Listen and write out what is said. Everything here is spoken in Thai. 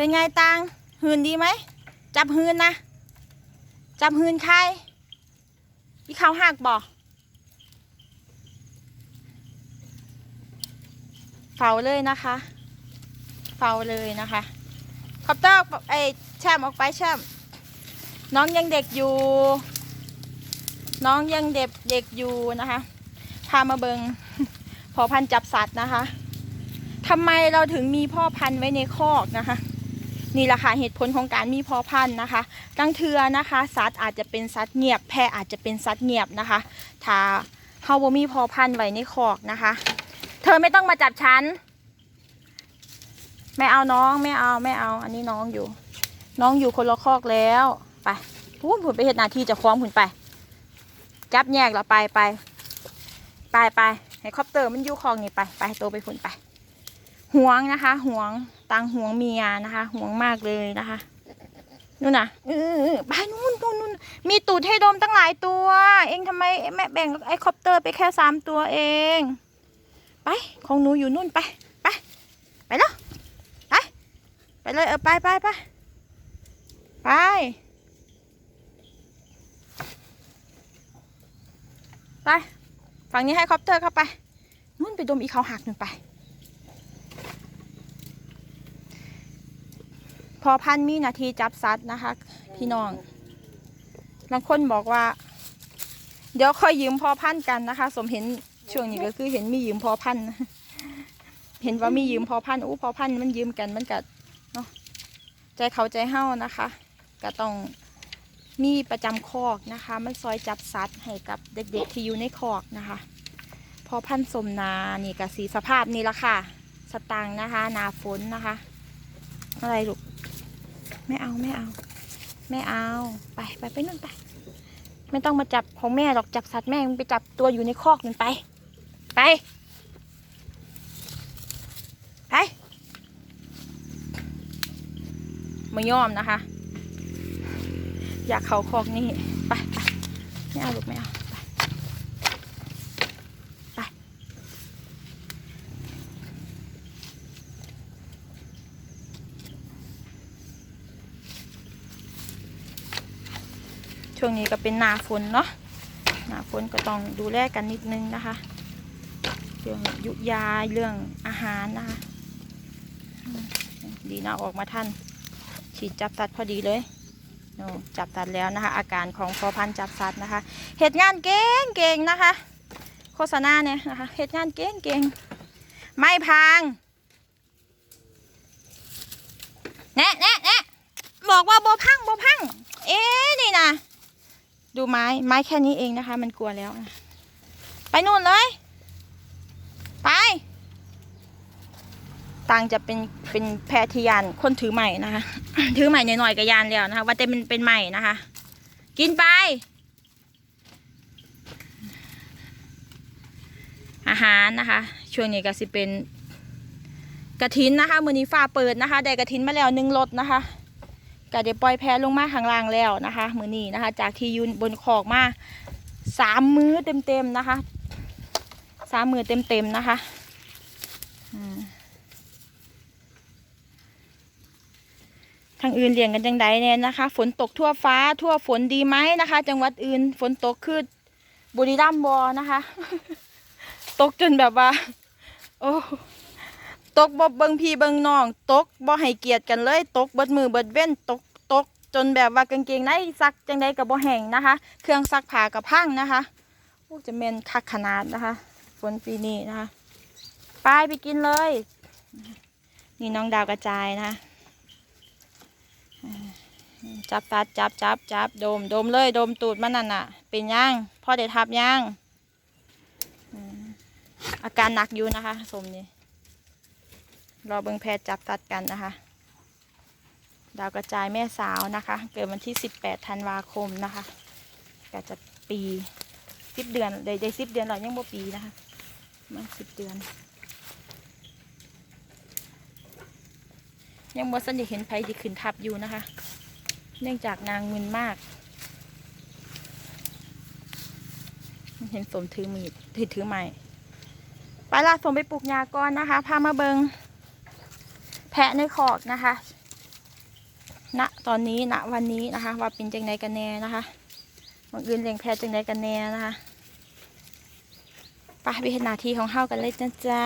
เป็นไงตังหืนดีไหม จับหืนนะ จับหืนใครพี่เขาหักบ่เฝ้าเลยนะคะเฝ้าเลยนะคะคอปเตอร์ไอแช่มออกไปแช่มน้องยังเด็กอยู่ น้องยังเด็กเด็กอยู่นะคะ พามาเบิงพอพันจับสัตว์นะคะทำไมเราถึงมีพ่อพันธุ์ไว้ในคอกนะคะ นี่แหละค่ะเหตุผลของการมีพ่อพันธุ์นะคะตั้งเทือนะคะสัตว์อาจจะเป็นสัตว์เงียบแพะอาจจะเป็นสัตว์เงียบนะคะ ถ้าเฮาบ่มีพ่อพันธุ์ไว้ในคอกนะคะ เธอไม่ต้องมาจับฉันไม่เอาน้องไม่เอาไม่เอา อันนี้น้องอยู่ น้องอยู่คนละคอกแล้วไปพูดผุนไปเหตุหนาที่จะคล้องผุนไป จับแยกแล้วไปไปไปไปเฮลิคอปเตอร์มันอยู่คลองนี่ไปไปโตไปผุนไป ห่วงนะคะห่วงตังห่วงเมียนะคะห่วงมากเลยนะคะนู่นน่ะเออไปนู่นนู่นนู่นมีตูดให้ดมตั้งหลายตัว เองทำไมแม่แบ่งไอ้คอปเตอร์ไปแค่สามตัวเอง ไปของหนูอยู่นู่นไปไปไปแล้วไปไปเลยเออไปไปไปไปไปฝั่งนี้ให้คอปเตอร์เข้าไปนู่นไปดมอีเขาหักหนึ่งไป พอพันมีนาทีจับซัดนะคะ พี่น้องบางคนบอกว่า เดี๋ยวค่อยยืมพอพันกันนะคะ สมเห็นช่วงนี้ก็คือเห็นมียืมพอพันเห็นว่ามียืมพอพันอู้พอพันมันยืมกันมันกัดเนาะใจเขาใจเฮ้านะคะก็ต้องมีประจำคอกนะคะ มันซอยจับสัตว์ให้กับเด็กๆที่อยู่ในคอกนะคะ พอพันสมนานี่กับสีสภาพนี่ละค่ะ สตางนะคะ นาฝนนะคะ อะไรลูก ไม่เอาไม่เอา ไม่เอา ไปไปไปนู่นไป ไม่ต้องมาจับของแม่หรอกจับสัตว์แม่มึงไปจับตัวอยู่ในคอกนั่นไป ไปไปไม่ยอมนะคะ อยากเขาคอกนี่ไปไปไม่เอาลูกไม่เอาไปไป ช่วงนี้ก็เป็นหนาฝนเนาะหนาฝนก็ต้องดูแลกันนิดนึงนะคะเรื่องยุยาเรื่องอาหารนะคะดีนะออกมาทันฉีดจับสัตว์พอดีเลยจับสัตว์แล้วนะคะ อาการของพอพันจับสัตว์นะคะเหตุงานเก่งเก่งนะคะ โฆษณาเนี่ยนะคะเหตุงานเก่งเก่งไม่พังแนะแนะแนะบอกว่าโบพังโบพัง เอ๊นี่นะ ดูไม้ไม้แค่นี้เองนะคะ มันกลัวแล้ว ไปนู่นเลย ไป ตังจะเป็นเป็นแพทยานคนถือใหม่นะคะ ถือใหม่หน่อยๆกับยานแล้วนะคะ ว่าแต่เป็นเป็นใหม่นะคะ กินไป อาหารนะคะ ช่วงนี้ก็สิเป็นกระถินนะคะมือนี้ฟ้าเปิดนะคะ ได้กระถินมาแล้วหนึ่งรถนะคะ ก็ได้ปล่อยแพลงมาข้างล่างแล้วนะคะมือนี้นะคะ จากที่ยืนบนขอกมาสามมือเต็มๆนะคะสามมือเต็มๆนะคะทางอื่นเลี้ยงกันจังใดเนี่ยนะคะ ฝนตกทั่วฟ้าทั่วฝนดีไหมนะคะ จังหวัดอื่นฝนตกคือบุรีรัมย์บอนะคะ ตกจนแบบว่า โอ้ ตกบ่เบิงพี่เบิงน้อง ตกบ่ให้เกียรติกันเลย ตกเบิดมือเบิดเว้นตกตกจนแบบว่ากางเกงในซักจังใดกับบ่แห้งนะคะ เครื่องซักผ้ากับพังนะคะโอ้จะเมนคักขนาดนะคะฝนปีนี้นะคะไปไปกินเลย นี่น้องดาวกระจายนะจับตัดจับจับจับโดมโดมเลยโดมตูดมันนั่นน่ะ เป็นย่างพ่อเด็ทับย่างอืมอาการหนักอยู่นะคะ สมนี่ รอเบิงแพทย์จับตัดกันนะคะ ดาวกระจายแม่สาวนะคะ เกิดวันที่ 18ธันวาคมนะคะก็จะปีสิบเดือนได้ได้สิบเดือนหรอยังบ่ปีนะคะมันสิบเดือน ยังบ่สันได้เห็นไผที่ขึ้นทับอยู่นะคะ เนื่องจากนางมึนมากเห็นสมถือมีดถือถือไม้ไปละสมไปปลูกยาก่อนนะคะ พามาเบิง แพะในคอกนะคะณตอนนี้ณวันนี้นะคะ ว่าเป็นจังใดกันแน่นะคะบางอื่นเลี้ยงแพะจังใดกันแน่นะคะไปไปเห็นหน้าที่ของเฮากันเลยจ้าจ้า